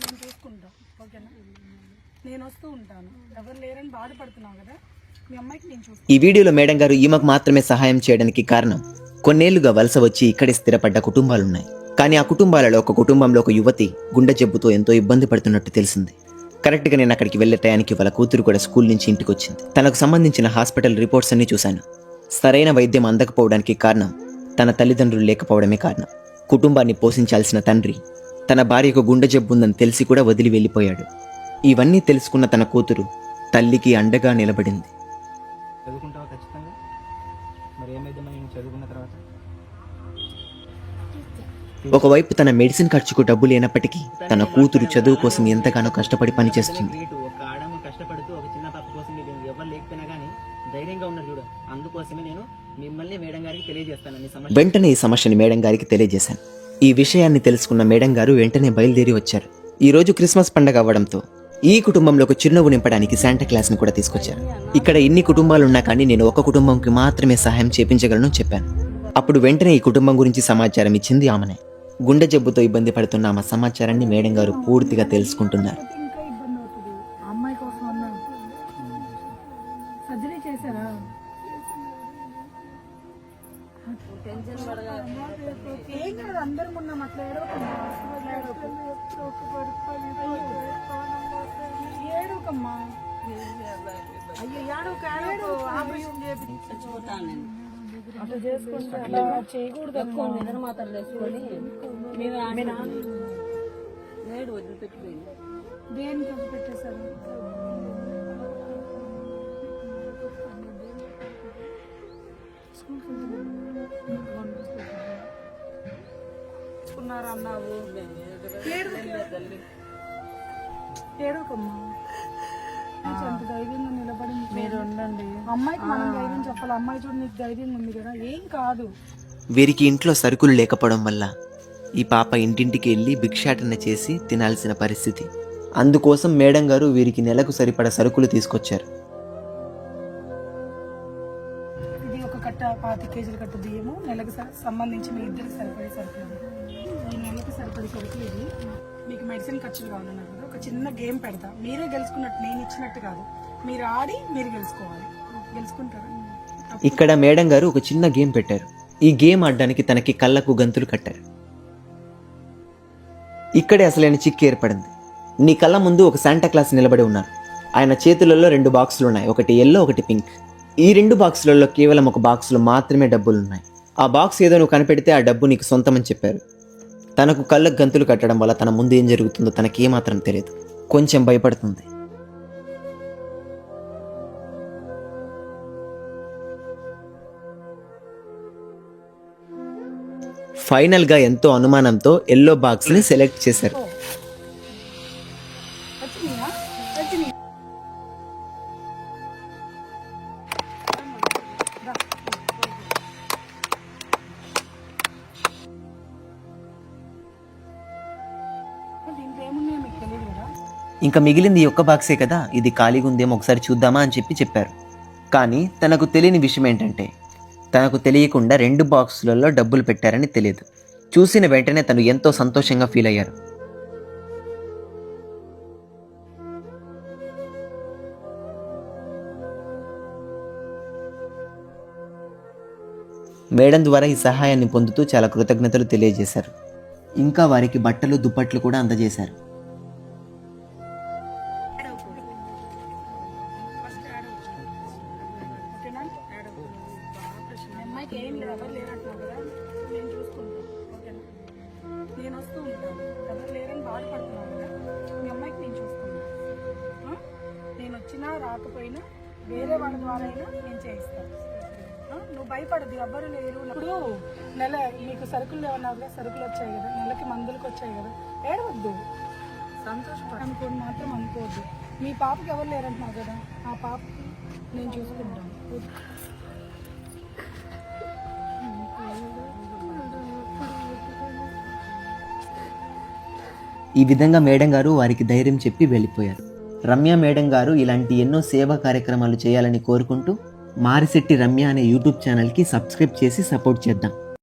మేము చూసుకుంటాం ఓకేనా? నేను వస్తూ ఉంటాను. ఎవరు లేరని బాధపడుతున్నావు కదా? మీ అమ్మాయికి నేను చూస్తాను ఈ వీడియోలో మేడం గారు ఈమెకు మాత్రమే సహాయం చేయడానికి కారణం కొన్నేళ్ళుగా వలస వచ్చి ఇక్కడే స్థిరపడ్డ కుటుంబాలున్నాయి. కానీ ఆ కుటుంబాలలో ఒక కుటుంబంలో ఒక యువతి గుండె జబ్బుతో ఎంతో ఇబ్బంది పడుతున్నట్టు తెలిసింది. కరెక్ట్గా నేను అక్కడికి వెళ్ళే టయానికి వాళ్ళ కూతురు కూడా స్కూల్ నుంచి ఇంటికి వచ్చింది తనకు సంబంధించిన హాస్పిటల్ రిపోర్ట్స్ అన్ని చూశాను. సరైన వైద్యం అందకపోవడానికి కారణం తన తల్లిదండ్రులు లేకపోవడమే కారణం. కుటుంబాన్ని పోషించాల్సిన తండ్రి తన భార్యకు గుండె జబ్బు ఉందని తెలిసి కూడా వదిలి వెళ్ళిపోయాడు. ఇవన్నీ తెలుసుకున్న తన కూతురు తల్లికి అండగా నిలబడింది. చదువుకుంటావా ఖచ్చితంగా? మరి ఏమైందమ్మా నేను చదువుకున్న తర్వాత. ఒకవైపు తన మెడిసిన్ ఖర్చుకు డబ్బు లేనప్పటికీ తన కూతురు చదువు కోసం ఎంతగానో కష్టపడి పనిచేస్తుంది. గ్రేట్ ఒక ఆడమ కష్టపడుతూ ఒక చిన్న పాప కోసం మీరు ఎవరు లేకపోయినా కానీ ధైర్యంగా ఉన్నారు చూడు. అందుకోసమే నేను మిమ్మల్ని మేడం గారికి తెలియజేస్తాను. మీ సమస్య వెంటనే ఈ సమస్యని మేడం గారికి తెలియజేశాను. ఈ విషయాన్ని తెలుసుకున్న మేడం గారు వెంటనే బయలుదేరి వచ్చారు. ఈరోజు క్రిస్మస్ పండగ అవ్వడంతో ఈ కుటుంబంలో ఒక చిరునవ్వు నింపడానికి శాంటా క్లాస్ని కూడా తీసుకొచ్చారు. ఇక్కడ ఇన్ని కుటుంబాలున్నా కానీ నేను ఒక కుటుంబంకి మాత్రమే సహాయం చేపించగలను చెప్పాను. అప్పుడు వెంటనే ఈ కుటుంబం గురించి సమాచారం ఇచ్చింది ఆమెనే. గుండె జబ్బుతో ఇబ్బంది పడుతున్న ఆమె సమాచారాన్ని మేడం గారు పూర్తిగా తెలుసుకుంటున్నారు. సర్జరీ చేశారా? ఏం కాదు అందరం ఉన్నాం. అట్లా ఏడవకమ్మా ఏడవకమ్మా. అయ్యో ఏడవక ఏడవకు. ఆపరేషన్ చేయించి అట్లా చేసుకుంటే అలా చేయకూడదు అమ్మా. నిద్ర మాత్రం వేసుకొని మేము నేడు వదిలిపెట్టిపోయింది. దేనికి వదిలిపెట్టేశారు? అన్నావు ఏడవకమ్మా అంత ధైర్యంగా నిలబడి మీరు ఉండండి. అమ్మాయికి మనం ధైర్యం చెప్పాలి. అమ్మాయి చూడు నీకు ధైర్యం ఉంది కదా. ఏం కాదు. వీరికి ఇంట్లో సరుకులు లేకపోవడం వల్ల ఈ పాప ఇంటింటికి వెళ్ళి భిక్షాటన చేసి తినాల్సిన పరిస్థితి. అందుకోసం మేడం గారు వీరికి నెలకు సరిపడ సరుకులు తీసుకొచ్చారు. ఇది ఒక కట్ట పాతి కేజీల కట్ట బియ్యము. నెలకు సంబంధించి మీ ఇద్దరికి సరిపడే సరుకులు. ఈ నెలకు సరిపడే సరుకులు ఇది. మీకు మెడిసిన్ ఖర్చులు కావాలన్నారు కదా ఒక చిన్న గేమ్ పెడతా. మీరే గెలుచుకున్నట్టు నేను ఇచ్చినట్టు కాదు. మీరు ఆడి మీరు గెలుచుకోవాలి. గెలుచుకుంటారా? ఇక్కడ మేడం గారు ఒక చిన్న గేమ్ పెట్టారు. ఈ గేమ్ ఆడడానికి తనకి కళ్ళకు గంతులు కట్టారు. ఇక్కడే అసలైన చిక్కు ఏర్పడింది. నీ కళ్ళ ముందు ఒక శాంటా క్లాస్ నిలబడి ఉన్నారు. ఆయన చేతులలో రెండు బాక్సులు ఉన్నాయి. ఒకటి ఎల్లో ఒకటి పింక్ ఈ రెండు బాక్సులలో కేవలం ఒక బాక్సులో మాత్రమే డబ్బులు ఉన్నాయి ఆ బాక్స్ ఏదో నువ్వు కనిపెడితే ఆ డబ్బు నీకు సొంతమని చెప్పారు. తనకు కళ్ళకు గంతులు కట్టడం వల్ల తన ముందు ఏం జరుగుతుందో తనకి ఏమాత్రం తెలియదు. కొంచెం భయపడుతుంది. ఫైనల్గా ఎంతో అనుమానంతో ఎల్లో బాక్స్ని సెలెక్ట్ చేశారు. ఇంకా మిగిలింది ఈ ఒక్క బాక్సే కదా? ఇది ఖాళీగా ఉందేమో ఒకసారి చూద్దామా అని చెప్పి చెప్పారు. కానీ తనకు తెలియని విషయం ఏంటంటే తనకు తెలియకుండా రెండు బాక్సులలో డబ్బులు పెట్టారని తెలియదు. చూసిన వెంటనే తను ఎంతో సంతోషంగా ఫీల్ అయ్యారు. మేడం ద్వారా ఈ సహాయాన్ని పొందుతూ చాలా కృతజ్ఞతలు తెలియజేశారు. ఇంకా వారికి బట్టలు దుప్పట్లు కూడా అందజేశారు. ఏం లేదు ఎవరు లేరంటున్నావు కదా. నేను చూసుకుంటాను ఓకేనా? నేను వస్తూ ఉంటాను. ఎవరు లేరని బాధపడుతున్నావు కదా. మీ అమ్మాయికి నేను చూసుకుంటాను. ఆ? నేను వచ్చినా రాకపోయినా వేరే వాళ్ళ ద్వారా అయినా నేను చేయిస్తాను? నువ్వు భయపడద్దు ఎవ్వరు లేరు. ఇప్పుడు నెల మీకు సరుకులు ఏమన్నా కదా సరుకులు వచ్చాయి కదా. నెలకి మందులకు వచ్చాయి కదా. ఏడవద్దు. సంతోషపడ. అనుకోని మాత్రం అనుకోవద్దు. మీ పాపకి ఎవరు లేరంటున్నావు కదా. ఆ పాపకి నేను చూసుకుంటాను. ఈ విధంగా మేడం గారు వారికి ధైర్యం చెప్పి వెళ్ళిపోయారు. రమ్య మేడం గారు ఇలాంటి ఎన్నో సేవా కార్యక్రమాలు చేయాలని కోరుకుంటూ మారిశెట్టి రమ్య అనే యూట్యూబ్ ఛానల్కి సబ్స్క్రైబ్ చేసి సపోర్ట్ చేద్దాం.